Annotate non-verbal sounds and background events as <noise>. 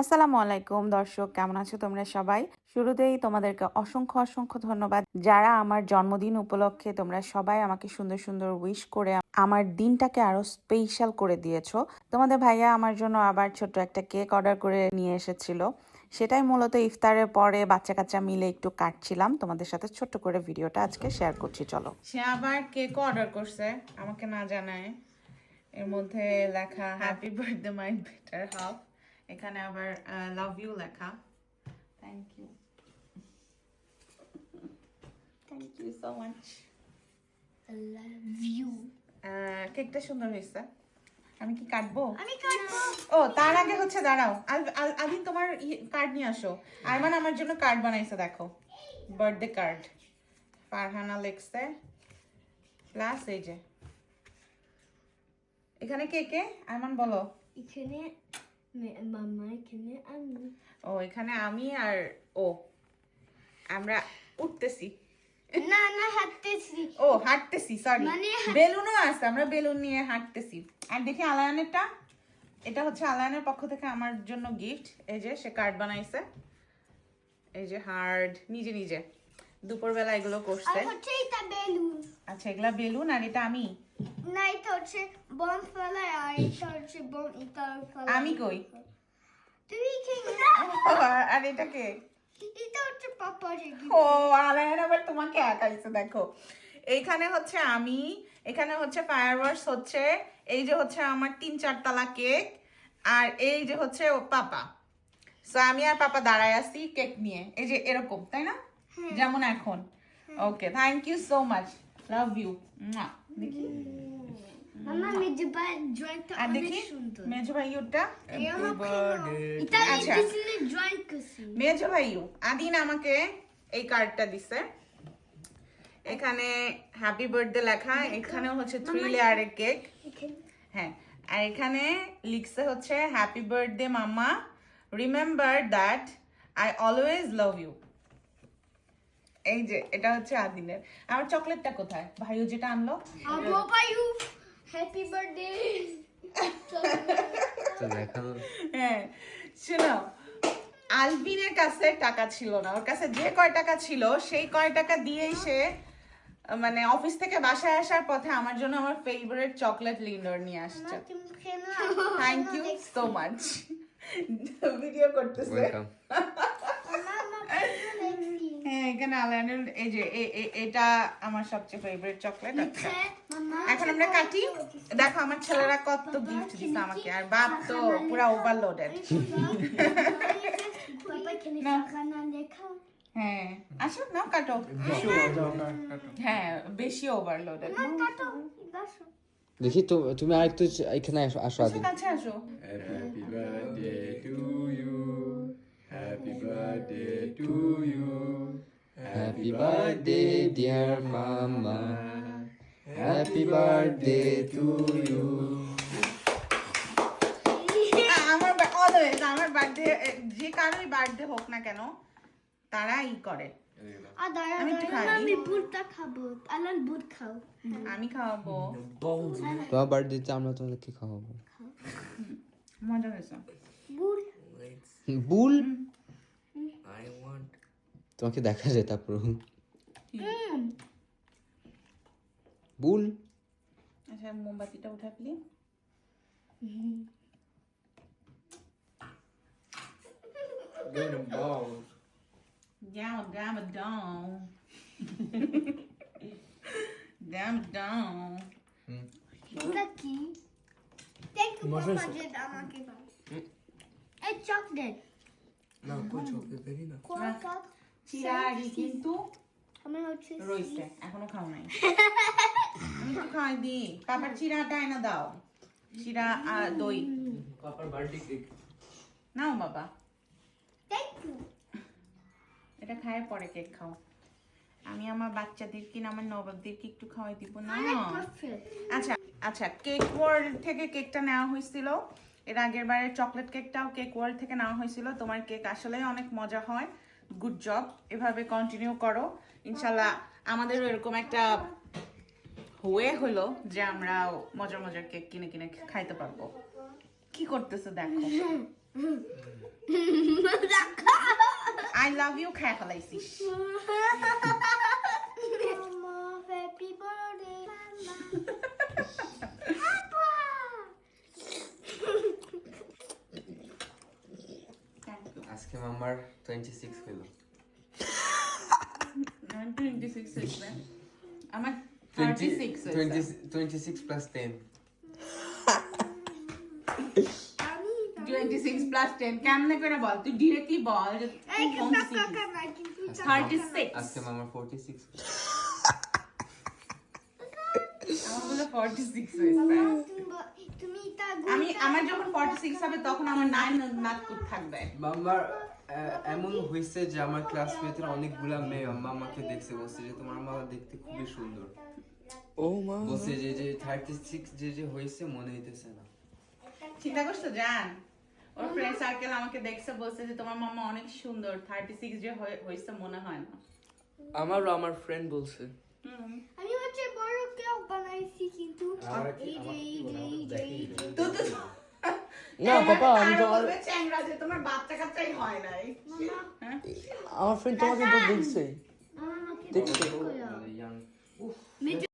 আসসালামু আলাইকুম দর্শক, কেমন আছো তোমরা সবাই? শুরুতেই তোমাদেরকে অসংখ্য অসংখ্য ধন্যবাদ। যারা আমার জন্মদিন উপলক্ষে তোমরা সবাই আমাকে সুন্দর সুন্দর উইশ করে আমার দিনটাকে আরও স্পেশাল করে দিয়েছ, তোমাদের ভাইয়া আমার জন্য আবার ছোট্ট একটা কেক অর্ডার করে নিয়ে এসেছিল। সেটাই মূলত ইফতারের পরে বাচ্চা কাচ্চা মিলে একটু কাটছিলাম। তোমাদের সাথে ছোট্ট করে ভিডিওটা আজকে শেয়ার করছি, চলো। সে আবার কেকও অর্ডার করছে, আমাকে না জানায়। এর মধ্যে লেখা happy birthday my better half এখানে আবার লাভ ইউ লেখা। Thank you thank you so much view কেকটা সুন্দর হয়েছে। আমি কি কাটবো? আমি কাটবো। ও তার আগে হচ্ছে দাঁড়াও। আদিন তোমার কার্ড নিয়ে আসো। আইমান আমার জন্য কার্ড বানাইছে দেখো। বার্থডে কার্ড ফারহানা লেখছে। প্লাস এই যে। এখানে কে কে? আইমান বলো। এখানে মামা এখানে আমি। ও এখানে আমি আর ও। আমরা উঠতেছি। না না হাঁটতেছি। ও হাঁটতেছি সরি মানে বেলুনও আছে আমরা বেলুন নিয়ে হাঁটতেছি। আর দেখি আলায়ানেরটা? এটা হচ্ছে আলায়ানের পক্ষ থেকে আমার জন্য গিফট এই যে সে কার্ড বানাইছে। এই যে হার্ড নিজে নিজে। দুপুরবেলা এগুলো করছে। আচ্ছা এগুলা বেলুন আর এটা আমি। না এটা হচ্ছে বম ফেলায় আর এটা হচ্ছে বম এটা ফেলায় আমি কই? তুই এখানে আর এটা হচ্ছে পাপা রে ও আলায়ান আবার তোমাকে একাইছে দেখো। এইখানে হচ্ছে আমি এখানে হচ্ছে ফায়ারওয়ার্কস হচ্ছে এই যে হচ্ছে আমার তিন চার তালা কেক আর এই যে হচ্ছে ও পাপা। সো আমি আর পাপা দাঁড়ায় আছি কেক নিয়ে এই যে এরকম তাই না? যেমন এখন। Okay thank you so much love you দেখি। মামা মেজে বাই ড্রয়িংটা আর দেখি মেজো ভাইউরটা এটা আচ্ছা। মেজো আদিন আমাকে এই কার্ডটা দিছে। এখানে হ্যাপি বার্থডে লেখা এখানেও হচ্ছে থ্রি লেয়ারের কেক হ্যাঁ আর এখানে লিখছে হচ্ছে happy birthday mamma remember that I always love you এই যে এটা হচ্ছে আদিনের আমার চকলেটটা কোথায়? ভাইও যেটা আনলো। হ্যাপি বার্থডে হ্যাঁ শোনো আলভিনের কাছে টাকা ছিল না। ওর কাছে যে কয় টাকা ছিল সেই কয় টাকা দিয়েই সে মানে অফিস থেকে বাসায় আসার পথে আমার জন্য আমার ফেভারিট চকলেট লিন্ডর নিয়ে আসছে। Thank you so much video করতেছে। হ্যাঁ এখানে আলায়ানের এই যে এটা আমার সবচেয়ে ফেভারিট চকলেট আচ্ছা এখন আমরা কাটি দেখো আমার ছেলেরা কত গিফট দিছে আমাকে আর বাপ তো পুরা ওভারলোডেড না। হ্যাঁ আসো নাও কাটো হ্যাঁ বেশি ওভারলোডেড না দেখি তো তুমি আরেকটু এখানে আসো আসো আদি কাছে আসো Happy birthday to you. Happy birthday to you. Happy birthday dear mama happy birthday to you আমার অলওয়েজ আমার বার্থডে যে কারোই বার্থডে হোক না কেন তারা ই করে। আর আমি খাওয়াবো। তোমার বার্থডেতে আমরা তোমাদেরকে খাওয়াবো। মজা হয়েছে। বুট বুল তোমাকে দেখা যায় তারপর বুল আচ্ছা মোমবাতিটা উঠা ফেলি Get them balls. Down, down, down. Down, down. এটা কি থ্যাংক ইউ পাপা যে আমাকে দাও এই chocolate No, good chocolate, very nice. কোন চিরারি কিন্তু আমি হচ্ছে রয়েছে এখনও খাও নাই। <laughs> আমি তো খাই দি। পাপার চিরাটা এনে দাও। চিরা আর দই। Papa birthday cake. নাও বাবা। এটা খায় পরে কেক খাও। আমি আমার বাচ্চাদেরকে না আমার নবাবদেরকে একটু খাওয়াই দিব না? আচ্ছা আচ্ছা কেক ওয়ার্ল্ড থেকে কেকটা নেওয়া হয়েছিল। এর আগের বারে চকলেট কেকটাও কেক ওয়ার্ল্ড থেকে নেওয়া হয়েছিল। তোমার কেক আসলেই অনেক মজা হয়। গুড জব এভাবে কন্টিনিউ করো। ইনশাল্লাহ আমাদেরও এরকম একটা হয়ে হলো যে আমরা মজার মজার কেক কিনে কিনে খাইতে পারব। কি করতেছে দেখো। আই লাভ ইউ খাই ফেলাইছিস। <laughs> আজকে মামার টোয়েন্টি সিক্স হলো টোয়েন্টি সিক্স আমার twenty six twenty six plus ten আমি টোয়েন্টি সিক্স প্লাস টেন কেমনে করে বল তুই ডিরেক্টলি বল থার্টি সিক্স আজকে মামার ফোর্টি সিক্স আমার বলে ফর্টি সিক্স মামা, হয়েছে। তুমি তা আমি আমার যখন ফর্টি সিক্স হবে তখন আমার নাইন নাক থাকবে। মামার এমন হয়েছে যে আমার ক্লাসমেটের অনেকগুলা মেয়ে আম্মা আমাকে দেখছে বলছে যে তোমার মা দেখতে খুবই সুন্দর। ও মা। বলছে যে যে থার্টি সিক্স যে যে হয়েছে মনে হইতেছে না। চিন্তা করছ জান? ওর ফ্রেন্ড সার্কেল আমাকে দেখছে বলছে যে তোমার মামা অনেক সুন্দর থার্টি সিক্স যে হয়েছে মনে হয় না। আমারও আমার ফ্রেন্ড বলছে। আমি কেউ বানাইছি কিন্তু এই যে এই যে এই যে এই যে তো তো না পাপা আমি আরও তো বলবে চ্যাংরা যে তোমার বাচ্চা কাচ্চাই হয় নাই? আমার ফ্রেন্ড তোমাকে তো দেখছে। দেখছে। দেখো ইয়াং মেজো